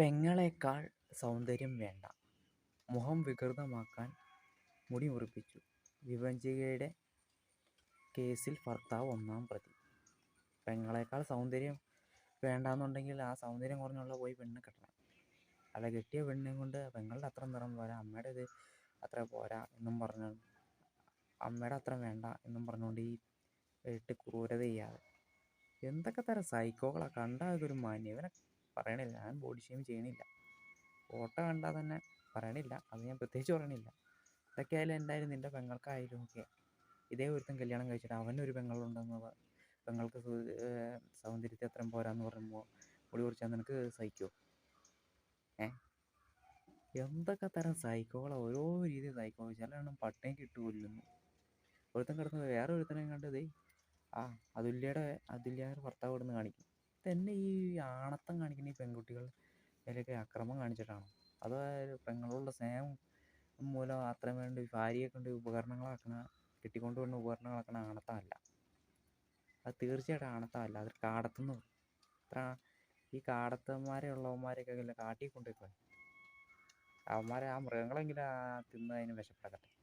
പെങ്ങളെക്കാൾ സൗന്ദര്യം വേണ്ട. മുഖം വികൃതമാക്കാൻ മുടി മുറിപ്പിച്ചു. വിഭജികയുടെ കേസിൽ ഭർത്താവ് ഒന്നാം പ്രതി. പെങ്ങളെക്കാൾ സൗന്ദര്യം വേണ്ടാന്നുണ്ടെങ്കിൽ ആ സൗന്ദര്യം കുറഞ്ഞുള്ള പോയി പെണ്ണ് കെട്ടണം. അല്ല കെട്ടിയ പെണ്ണിനെ കൊണ്ട് പെങ്ങളുടെ അത്ര നിറം പോരാ അമ്മയുടെ ഇത് അത്ര പോരാ എന്നും പറഞ്ഞു അമ്മയുടെ അത്ര വേണ്ട എന്നും പറഞ്ഞുകൊണ്ട് ഈ ഇട്ട് ക്രൂരത ചെയ്യാതെ. എന്തൊക്കെ തരം സൈക്കോകളാണ് കണ്ടാൽ ഇതൊരു മാന്യം ഇവനെ പറയണില്ല. ഞാൻ ബോഡി ഷെയിം ചെയ്യണില്ല. ഫോട്ടോ കണ്ടാൽ തന്നെ പറയണില്ല. അത് ഞാൻ പ്രത്യേകിച്ച് പറയണില്ല. ഇതൊക്കെ ആയാലും എന്തായാലും നിന്റെ പെങ്ങൾക്കായാലും ഒക്കെ ഇതേ ഒരുത്തൻ കല്യാണം കഴിച്ചിട്ട് അവനൊരു പെങ്ങളുണ്ടെന്ന് പെങ്ങൾക്ക് സൗന്ദര്യത്തെ അത്രയും പോരാന്ന് പറയുമ്പോൾ മുടി കുറിച്ചാൽ നിനക്ക് സഹിക്കുമോ ഏ? എന്തൊക്കെ തരം സൈക്കോകളാണ് ഓരോ രീതി സൈക്കോ ചില എണ്ണം പട്ടയം ഇട്ട് കൊല്ലുന്നു ഒരുത്തൻ കിടന്ന് വേറെ ഒരുത്തനെ കണ്ടതേ ആ അതുല്യയുടെ അതുല്യ ഭർത്താവ് കിടന്ന് കാണിക്കും. തന്നെ ഈ ആണത്തം കാണിക്കുന്ന ഈ പെൺകുട്ടികൾ ഇതിലൊക്കെ അക്രമം കാണിച്ചിട്ടാണോ? അതോ പെങ്ങളോടുള്ള സ്നേഹം മൂലം അത്രയും വേണ്ടി ഭാര്യയെ കൊണ്ട് ഉപകരണങ്ങളാക്കണ കെട്ടിക്കൊണ്ട് വരുന്ന ഉപകരണങ്ങളാക്കണ ആണത്തമല്ല അത് തീർച്ചയായിട്ടും ആണത്തമല്ല അത് കാടത്തുനിന്ന് അത്ര ഈ കാടത്തന്മാരെ ഉള്ളവന്മാരെയൊക്കെ കാട്ടി കാട്ടിൽ കൊണ്ടുപോയി അവന്മാരെ ആ മൃഗങ്ങളെങ്കിലും തിന്നതിന് വിശപ്പെടക്കട്ടെ.